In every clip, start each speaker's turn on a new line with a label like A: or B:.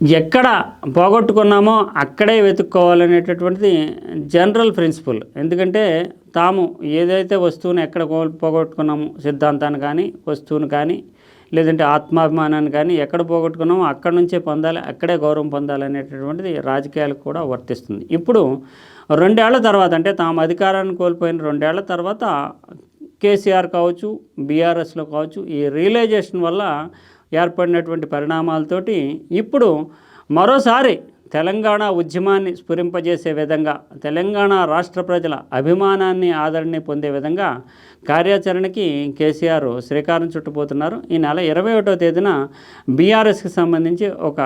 A: ఎక్కడ పోగొట్టుకున్నామో అక్కడే వెతుక్కోవాలనేటటువంటిది general principal. ఎందుకంటే తాము ఏదైతే వస్తువుని ఎక్కడ పోగొట్టుకున్నామో సిద్ధాంతాన్ని కానీ వస్తువుని కానీ లేదంటే ఆత్మాభిమానాన్ని కానీ ఎక్కడ పోగొట్టుకున్నామో అక్కడ నుంచే పొందాలి అక్కడే గౌరవం పొందాలి అనేటటువంటిది రాజకీయాలకు కూడా వర్తిస్తుంది. ఇప్పుడు రెండేళ్ళ తర్వాత అంటే తాము అధికారాన్ని కోల్పోయిన రెండేళ్ళ తర్వాత కేసీఆర్ కావచ్చు బీఆర్ఎస్లో కావచ్చు ఈ రియలైజేషన్ వల్ల ఏర్పడినటువంటి పరిణామాలతోటి ఇప్పుడు మరోసారి తెలంగాణ ఉద్యమాన్ని స్ఫురింపజేసే విధంగా తెలంగాణ రాష్ట్ర ప్రజల అభిమానాన్ని ఆదరణని పొందే విధంగా కార్యాచరణకి కేసీఆర్ శ్రీకారం చుట్టుపోతున్నారు. ఈ నెల ఇరవై ఒకటో తేదీన బీఆర్ఎస్కి సంబంధించి ఒక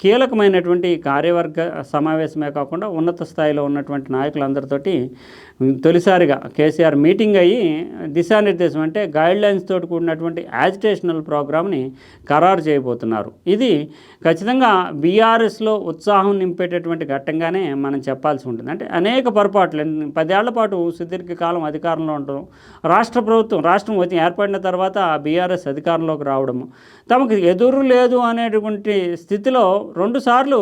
A: కీలకమైనటువంటి కార్యవర్గ సమావేశమే కాకుండా ఉన్నత స్థాయిలో ఉన్నటువంటి నాయకులందరితోటి తొలిసారిగా కేసీఆర్ మీటింగ్ అయ్యి దిశానిర్దేశం అంటే గైడ్లైన్స్తో తోటి కూడినటువంటి యాజిటేషనల్ ప్రోగ్రామ్ని ఖరారు చేయబోతున్నారు. ఇది ఖచ్చితంగా బీఆర్ఎస్లో ఉత్సాహం నింపేటటువంటి ఘట్టంగానే మనం చెప్పాల్సి ఉంటుంది. అంటే అనేక పొరపాట్లు పదేళ్ళ పాటు సుదీర్ఘకాలం అధికారంలో ఉండడం రాష్ట్ర ప్రభుత్వం రాష్ట్రం వచ్చి ఏర్పడిన తర్వాత బీఆర్ఎస్ అధికారంలోకి రావడము తమకు ఎదురు లేదు అనేటువంటి స్థితిలో రెండుసార్లు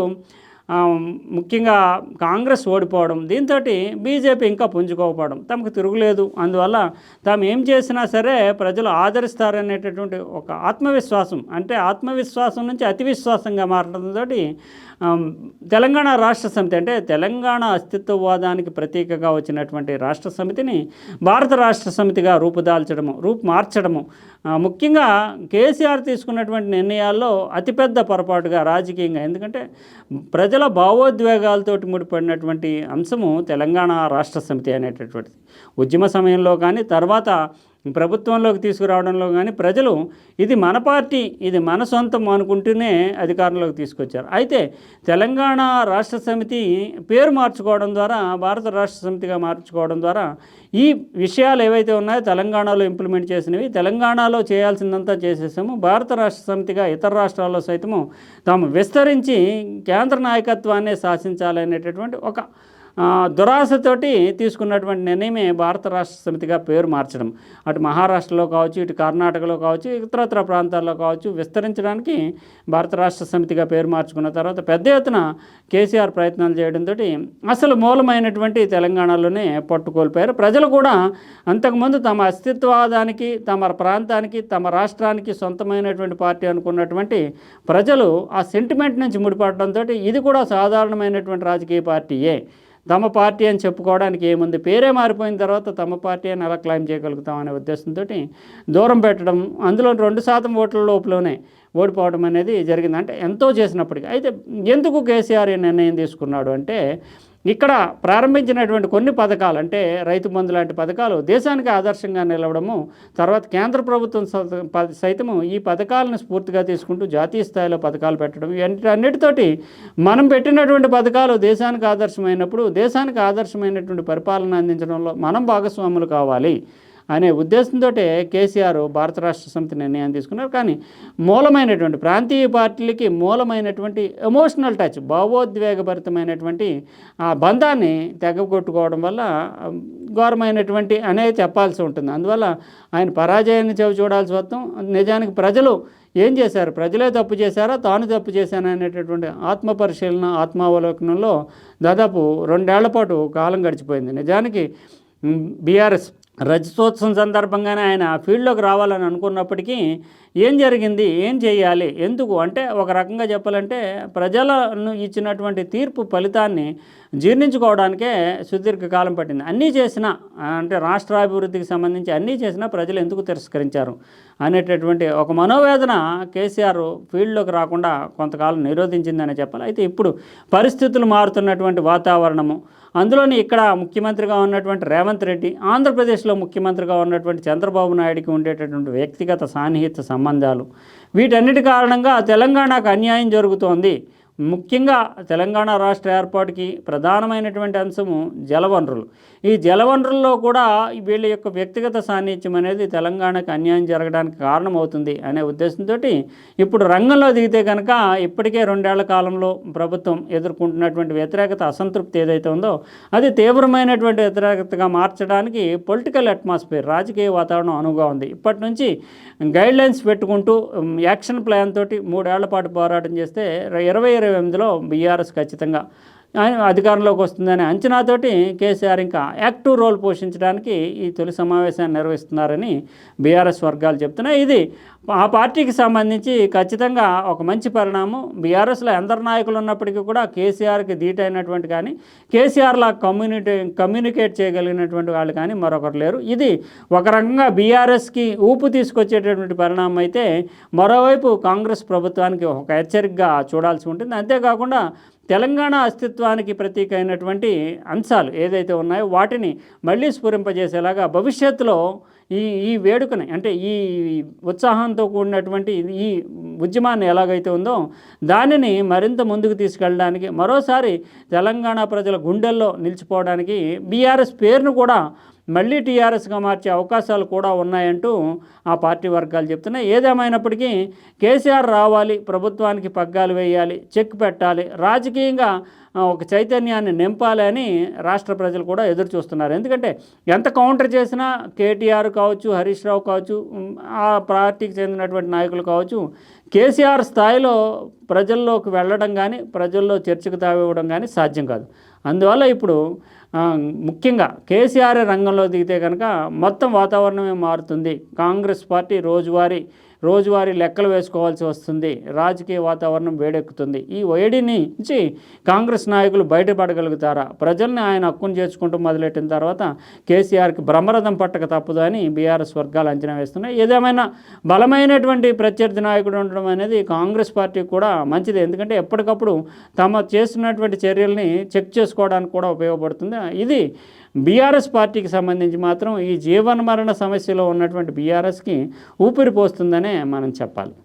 A: ముఖ్యంగా కాంగ్రెస్ ఓడిపోవడం దీంతో బీజేపీ ఇంకా పుంజుకోకపోవడం తమకు తిరుగులేదు. అందువల్ల తాము ఏం చేసినా సరే ప్రజలు ఆదరిస్తారనేటటువంటి ఒక ఆత్మవిశ్వాసం అంటే ఆత్మవిశ్వాసం నుంచి అతి విశ్వాసంగా మారడంతో తెలంగాణ రాష్ట్ర సమితి అంటే తెలంగాణ అస్తిత్వవాదానికి ప్రతీకగా వచ్చినటువంటి రాష్ట్ర సమితిని భారత రాష్ట్ర సమితిగా రూపుదాల్చడము రూపు మార్చడము ముఖ్యంగా కేసీఆర్ తీసుకున్నటువంటి నిర్ణయాల్లో అతిపెద్ద పొరపాటుగా రాజకీయంగా ఎందుకంటే ప్రజ భావోద్వేగాలతోటి ముడిపడినటువంటి అంశము తెలంగాణ రాష్ట్ర సమితి అనేటటువంటిది. ఉద్యమ సమయంలో కానీ తర్వాత ప్రభుత్వంలోకి తీసుకురావడంలో కానీ ప్రజలు ఇది మన పార్టీ ఇది మన సొంతం అనుకుంటూనే అధికారంలోకి తీసుకొచ్చారు. అయితే తెలంగాణ రాష్ట్ర సమితి పేరు మార్చుకోవడం ద్వారా భారత రాష్ట్ర సమితిగా మార్చుకోవడం ద్వారా ఈ విషయాలు ఏవైతే ఉన్నాయో తెలంగాణలో ఇంప్లిమెంట్ చేసినవి తెలంగాణలో చేయాల్సిందంతా చేసేసాము. భారత రాష్ట్ర సమితిగా ఇతర రాష్ట్రాల్లో సైతము తాము విస్తరించి కేంద్ర నాయకత్వాన్ని శాసించాలనేటటువంటి ఒక దురాశతోటి తీసుకున్నటువంటి నిర్ణయమే భారత రాష్ట్ర సమితిగా పేరు మార్చడం. అటు మహారాష్ట్రలో కావచ్చు ఇటు కర్ణాటకలో కావచ్చు ఇతరత్ర ప్రాంతాల్లో కావచ్చు విస్తరించడానికి భారత రాష్ట్ర సమితిగా పేరు మార్చుకున్న తర్వాత పెద్ద ఎత్తున కేసీఆర్ ప్రయత్నాలు చేయడంతో అసలు మూలమైనటువంటి తెలంగాణలోనే పట్టుకోల్పోయారు. ప్రజలు కూడా అంతకుముందు తమ అస్తిత్వవాదానికి తమ ప్రాంతానికి తమ రాష్ట్రానికి సొంతమైనటువంటి పార్టీ అనుకున్నటువంటి ప్రజలు ఆ సెంటిమెంట్ నుంచి ముడిపడడంతో ఇది కూడా సాధారణమైనటువంటి రాజకీయ పార్టీయే. తమ పార్టీ అని చెప్పుకోవడానికి ఏముంది పేరే మారిపోయిన తర్వాత తమ పార్టీ అని ఎలా క్లైమ్ చేయగలుగుతాం అనే ఉద్దేశంతో దూరం పెట్టడం అందులో రెండు శాతం ఓట్ల లోపలనే ఓడిపోవడం అనేది జరిగింది. అంటే ఎంతో చేసినప్పటికీ. అయితే ఎందుకు కేసీఆర్ నిర్ణయం తీసుకున్నాడు అంటే ఇక్కడ ప్రారంభించినటువంటి కొన్ని పథకాలు అంటే రైతు బంధు లాంటి పథకాలు దేశానికి ఆదర్శంగా నిలవడము తర్వాత కేంద్ర ప్రభుత్వం స- ప- సైతము ఈ పథకాలను స్ఫూర్తిగా తీసుకుంటూ జాతీయ స్థాయిలో పథకాలు పెట్టడం అన్నిటితోటి మనం పెట్టినటువంటి పథకాలు దేశానికి ఆదర్శమైనప్పుడు దేశానికి ఆదర్శమైనటువంటి పరిపాలన అందించడంలో మనం భాగస్వాములు కావాలి. అనే ఉద్దేశంతో కేసీఆర్ భారత రాష్ట్ర సమితి నిర్ణయం తీసుకున్నారు. కానీ మూలమైనటువంటి ప్రాంతీయ పార్టీలకి మూలమైనటువంటి ఎమోషనల్ టచ్ భావోద్వేగభరితమైనటువంటి ఆ బంధాన్ని తెగగొట్టుకోవడం వల్ల ఘోరమైనటువంటి అనేది చెప్పాల్సి ఉంటుంది. అందువల్ల ఆయన పరాజయాన్ని చవి చూడాల్సి వస్తాం. నిజానికి ప్రజలు ఏం చేశారు? ప్రజలే తప్పు చేశారా? తాను తప్పు చేశాను అనేటటువంటి ఆత్మ పరిశీలన ఆత్మావలోకనంలో దాదాపు రెండేళ్ళ పాటు కాలం గడిచిపోయింది. నిజానికి బీఆర్ఎస్ రజతోత్సవం సందర్భంగానే ఆయన ఫీల్డ్లోకి రావాలని అనుకున్నప్పటికీ ఏం జరిగింది ఏం చేయాలి ఎందుకు? అంటే ఒక రకంగా చెప్పాలంటే ప్రజలను ఇచ్చినటువంటి తీర్పు ఫలితాన్ని జీర్ణించుకోవడానికే సుదీర్ఘకాలం పట్టింది. అన్నీ చేసినా అంటే రాష్ట్రాభివృద్ధికి సంబంధించి అన్నీ చేసినా ప్రజలు ఎందుకు తిరస్కరించారు అనేటటువంటి ఒక మనోవేదన కేసీఆర్ ఫీల్డ్లోకి రాకుండా కొంతకాలం నిరోధించిందని చెప్పాలి. అయితే ఇప్పుడు పరిస్థితులు మారుతున్నటువంటి వాతావరణము అందులోని ఇక్కడ ముఖ్యమంత్రిగా ఉన్నటువంటి రేవంత్ రెడ్డి ఆంధ్రప్రదేశ్లో ముఖ్యమంత్రిగా ఉన్నటువంటి చంద్రబాబు నాయుడికి ఉండేటటువంటి వ్యక్తిగత సాన్నిహిత సంబంధాలు. వీటన్నిటి కారణంగా తెలంగాణకు అన్యాయం జరుగుతోంది. ముఖ్యంగా తెలంగాణ రాష్ట్ర ఏర్పాటుకి ప్రధానమైనటువంటి అంశము జలవనరులు. ఈ జలవనరుల్లో కూడా వీళ్ళ యొక్క వ్యక్తిగత సాన్నిధ్యం అనేది తెలంగాణకు అన్యాయం జరగడానికి కారణమవుతుంది అనే ఉద్దేశంతో ఇప్పుడు రంగంలో దిగితే కనుక ఇప్పటికే రెండేళ్ళ కాలంలో ప్రభుత్వం ఎదుర్కొంటున్నటువంటి వ్యతిరేకత అసంతృప్తి ఏదైతే ఉందో అది తీవ్రమైనటువంటి వ్యతిరేకతగా మార్చడానికి పొలిటికల్ అట్మాస్ఫియర్ రాజకీయ వాతావరణం అనువుగా ఉంది. ఇప్పటి నుంచి గైడ్ లైన్స్ పెట్టుకుంటూ యాక్షన్ ప్లాన్ తోటి మూడేళ్ళ పాటు పోరాటం చేస్తే ఇరవై ఇరవై ఎనిమిదిలో బీఆర్ఎస్ ఖచ్చితంగా అధికారంలోకి వస్తుందనే అంచనాతోటి కేసీఆర్ ఇంకా యాక్టివ్ రోల్ పోషించడానికి ఈ తొలి సమావేశాన్ని నిర్వహిస్తున్నారని బీఆర్ఎస్ వర్గాలు చెప్తున్నాయి. ఇది ఆ పార్టీకి సంబంధించి ఖచ్చితంగా ఒక మంచి పరిణామం. బీఆర్ఎస్లో ఎందరు నాయకులు ఉన్నప్పటికీ కూడా కేసీఆర్కి ధీటైనటువంటి కానీ కేసీఆర్లా కమ్యూనిటీ కమ్యూనికేట్ చేయగలిగినటువంటి వాళ్ళు కానీ మరొకరు లేరు. ఇది ఒక రకంగా బీఆర్ఎస్కి ఊపు తీసుకొచ్చేటటువంటి పరిణామం అయితే మరోవైపు కాంగ్రెస్ ప్రభుత్వానికి ఒక హెచ్చరికగా చూడాల్సి ఉంటుంది. అంతేకాకుండా తెలంగాణ అస్తిత్వానికి ప్రతీక అయినటువంటి అంశాలు ఏదైతే ఉన్నాయో వాటిని మళ్ళీ స్ఫురింపజేసేలాగా భవిష్యత్తులో ఈ ఈ వేడుకని అంటే ఈ ఉత్సాహంతో కూడినటువంటి ఈ ఉద్యమాన్ని ఎలాగైతే ఉందో దానిని మరింత ముందుకు తీసుకెళ్ళడానికి మరోసారి తెలంగాణ ప్రజల గుండెల్లో నిలిచిపోవడానికి బీఆర్ఎస్ పేరును కూడా మళ్ళీ టీఆర్ఎస్గా మార్చే అవకాశాలు కూడా ఉన్నాయంటూ ఆ పార్టీ వర్గాలు చెప్తున్నాయి. ఏదేమైనప్పటికీ కేసీఆర్ రావాలి ప్రభుత్వానికి పగ్గాలు వేయాలి చెక్ పెట్టాలి. రాజకీయంగా ఒక చైతన్యాన్ని నింపాలి అని రాష్ట్ర ప్రజలు కూడా ఎదురు చూస్తున్నారు. ఎందుకంటే ఎంత కౌంటర్ చేసినా కేటీఆర్ కావచ్చు హరీష్ రావు కావచ్చు ఆ పార్టీకి చెందినటువంటి నాయకులు కావచ్చు కేసీఆర్ స్థాయిలో ప్రజల్లోకి వెళ్ళడం కానీ ప్రజల్లో చర్చకు తావివ్వడం కానీ సాధ్యం కాదు. అందువల్ల ఇప్పుడు ముఖ్యంగా కేసీఆర్ రంగంలో దిగితే కనుక మొత్తం వాతావరణమే మారుతుంది. కాంగ్రెస్ పార్టీ రోజువారీ రోజువారీ లెక్కలు వేసుకోవాల్సి వస్తుంది. రాజకీయ వాతావరణం వేడెక్కుతుంది. ఈ వేడి నుంచి కాంగ్రెస్ నాయకులు బయటపడగలుగుతారా? ప్రజల్ని ఆయన హక్కును చేర్చుకుంటూ మొదలెట్టిన తర్వాత కేసీఆర్కి బ్రహ్మరథం పట్టక తప్పదు అని బీఆర్ఎస్ వర్గాలు అంచనా వేస్తున్నాయి. ఏదేమైనా బలమైనటువంటి ప్రత్యర్థి నాయకుడు ఉండడం అనేది కాంగ్రెస్ పార్టీ కూడా మంచిది. ఎందుకంటే ఎప్పటికప్పుడు తమ చేస్తున్నటువంటి చర్యల్ని చెక్ చేసుకోవడానికి కూడా ఉపయోగపడుతుంది. ఇది బీఆర్ఎస్ పార్టీకి సంబంధించి మాత్రం ఈ జీవన మరణ సమస్యలో ఉన్నటువంటి బీఆర్ఎస్కి ఊపిరి పోస్తుందనే మనం చెప్పాలి.